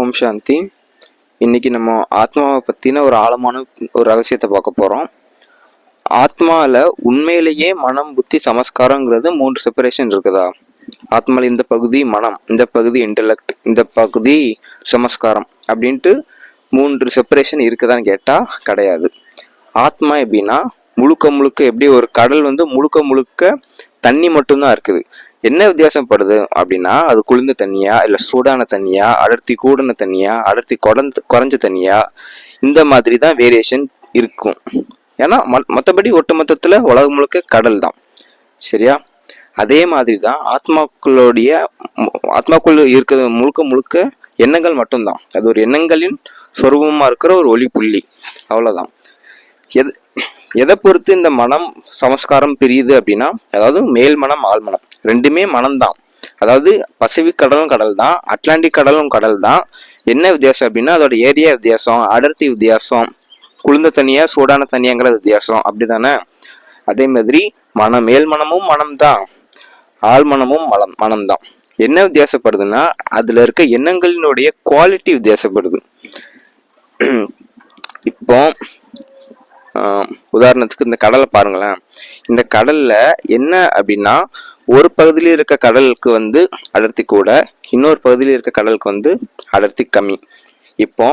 ஓம் சாந்தி. இன்றைக்கி நம்ம ஆத்மாவை பற்றின ஒரு ஆழமான ஒரு ரகசியத்தை பார்க்க போகிறோம் ஆத்மாவில் உண்மையிலேயே மனம் புத்தி சமஸ்காரங்கிறது மூன்று செப்பரேஷன் இருக்குதா? ஆத்மாவில் இந்த பகுதி மனம் இந்த பகுதி இன்டலெக்ட் இந்த பகுதி சமஸ்காரம் அப்படின்ட்டு மூன்று செப்பரேஷன் இருக்குதான்னு கேட்டால் கிடையாது. ஆத்மா எப்படின்னா முழுக்க முழுக்க எப்படி ஒரு கடல் வந்து முழுக்க முழுக்க தண்ணி மட்டும்தான் இருக்குது. என்ன வித்தியாசப்படுது அப்படின்னா அது குளிர்ந்த தண்ணியா இல்லை சூடான தண்ணியா அடர்த்தி கூடன தண்ணியா அடர்த்தி குறைந்த குறைஞ்ச தண்ணியா இந்த மாதிரி தான் வேரியேஷன் இருக்கும். ஏன்னா மற்றபடி ஒட்டுமொத்தத்தில் உலகம் முழுக்க கடல் தான். சரியா? அதே மாதிரி தான் ஆத்மாக்களுடைய ஆத்மாக்குள் இருக்கிறது முழுக்க முழுக்க எண்ணங்கள் மட்டும்தான். அது ஒரு எண்ணங்களின் சொருபமாக இருக்கிற ஒரு ஒளி புள்ளி. அவ்வளோதான் எது எதை பொறுத்து இந்த மனம் சமஸ்காரம் பிரியுது அப்படின்னா அதாவது மேல் மனம் ஆழ்மனம் ரெண்டுமே மனம்தான் அதாவது பசிபிக் கடலும் கடல் தான் அட்லாண்டிக் கடலும் கடல் தான் என்ன வித்தியாசம் அப்படின்னா அதோட ஏரியா வித்தியாசம் அடர்த்தி வித்தியாசம் குளிர்ந்த தனியா சூடான தனியாங்கிற வித்தியாசம். அப்படிதானே அதே மாதிரி மனம் மேல் மனமும் மனம்தான் ஆள் மனமும் மனம் மனம்தான் என்ன வித்தியாசப்படுதுன்னா அதுல இருக்க எண்ணங்களினுடைய குவாலிட்டி வித்தியாசப்படுது. இப்போ உதாரணத்துக்கு இந்த கடலை பாருங்களேன். இந்த கடல்ல என்ன அப்படின்னா ஒரு பகுதியில் இருக்க கடலுக்கு வந்து அடர்த்தி கூட இன்னொரு பகுதியில் இருக்க கடலுக்கு வந்து அடர்த்தி கம்மி. இப்போ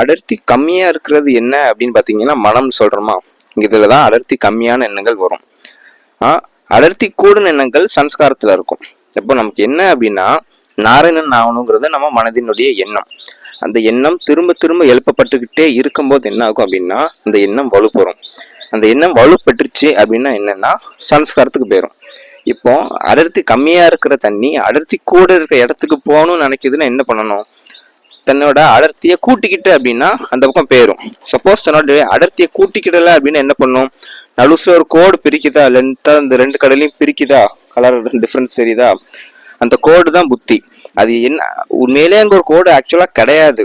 அடர்த்தி கம்மியா இருக்கிறது என்ன அப்படின்னு பாத்தீங்கன்னா மனம் சொல்றோமா? இதுல தான் அடர்த்தி கம்மியான எண்ணங்கள் வரும். அடர்த்தி கூடின எண்ணங்கள் சம்ஸ்காரத்துல இருக்கும். இப்போ நமக்கு என்ன அப்படின்னா நாராயணன் ஆகணுங்கிறது நம்ம மனதினுடைய எண்ணம். அந்த எண்ணம் திரும்ப திரும்ப எழுப்பப்பட்டுக்கிட்டே இருக்கும்போது என்ன ஆகும் அப்படின்னா அந்த எண்ணம் வலுப்பெறும். அந்த எண்ணம் வலுப்பட்டுருச்சு அப்படின்னா என்னன்னா சன்ஸ்காரத்துக்கு போயிடும் இப்போ அடர்த்தி கம்மியாக இருக்கிற தண்ணி அடர்த்தி கூட இருக்கிற இடத்துக்கு போகணும்னு நினைக்குதுன்னா என்ன பண்ணணும்? தன்னோட அடர்த்தியை கூட்டிக்கிட்டு அப்படின்னா அந்த பக்கம் போயிடும் சப்போஸ் தன்னோட அடர்த்தியை கூட்டிக்கிடல அப்படின்னா என்ன பண்ணும்? நடுசில் ஒரு கோடு பிரிக்குதா? லென்த்தாக அந்த ரெண்டு கடலையும் பிரிக்குதா? கலர் டிஃப்ரென்ஸ் தெரியுதா? அந்த கோடு தான் புத்தி. அது என்ன உண்மையிலே அங்கே ஒரு கோடு ஆக்சுவலாக கிடையாது.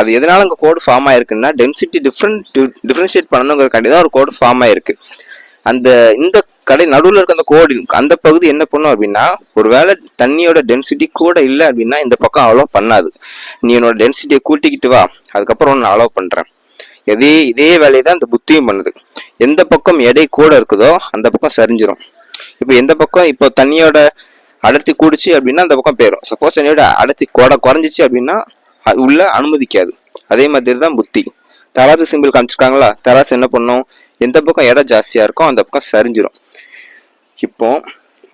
அது எதனால அங்கே கோடு ஃபார்ம் ஆயிருக்குன்னா டென்சிட்டி டிஃப்ரெண்ட் டிஃப்ரென்ஷியேட் பண்ணணுங்கிறதுக்காண்டி தான் ஒரு கோடு ஃபார்ம் ஆயிருக்கு. அந்த இந்த கடை நடுவில் இருக்க அந்த கோடு அந்த பகுதி என்ன பண்ணும் அப்படின்னா ஒருவேளை தண்ணியோட டென்சிட்டி கூட இல்லை அப்படின்னா இந்த பக்கம் அலோவ் பண்ணாது. நீ என்னோட டென்சிட்டியை கூட்டிக்கிட்டு வா அதுக்கப்புறம் நான் அலோவ் பண்ணுறேன் இதே இதே வேலையை தான் இந்த புத்தியும் பண்ணுது. எந்த பக்கம் எடை கூட இருக்குதோ அந்த பக்கம் சரிஞ்சிரும். இப்போ எந்த பக்கம் இப்போ தண்ணியோட அடர்த்தி கூடிச்சு அப்படின்னா அந்த பக்கம் போயிடும் சப்போஸ் என்னோட அடர்த்தி கொடை குறைஞ்சிச்சு அப்படின்னா அது உள்ள அனுமதிக்காது. அதே மாதிரி தான் புத்தி. தராசு சிம்பிள் காமிச்சிருக்காங்களா? தராசு என்ன பண்ணும்? எந்த பக்கம் இடம் ஜாஸ்தியாக இருக்கோ அந்த பக்கம் சரிஞ்சிடும் இப்போ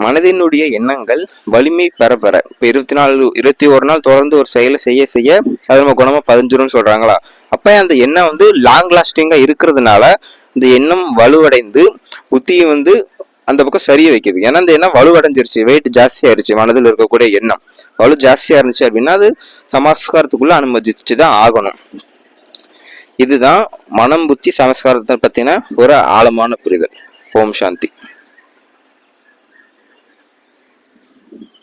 மனதினுடைய எண்ணங்கள் வலிமை பெற பெற. இப்போ இருபத்தி நாலு இருபத்தி ஒரு நாள் தொடர்ந்து ஒரு செயலை செய்ய செய்ய அது நம்ம குணமாக பதிஞ்சிரும்னு சொல்கிறாங்களா அப்போ அந்த எண்ணம் வந்து லாங் லாஸ்டிங்காக இருக்கிறதுனால இந்த எண்ணம் வலுவடைந்து புத்தியை வந்து அந்த பக்கம் சரிய வைக்குது. ஏன்னா அந்த எண்ணம் வலுவடைஞ்சிருச்சு வெயிட் ஜாஸ்தியாயிருச்சு மனதில் இருக்கக்கூடிய எண்ணம். வலு ஜாஸ்தியாக இருந்துச்சு அப்படின்னா அது சமஸ்காரத்துக்குள்ளே அனுமதிச்சு தான் ஆகணும். இதுதான் மனம் புத்தி சமஸ்காரத்தை பற்றின ஒரு ஆழமான புரிதல். ஓம் சாந்தி.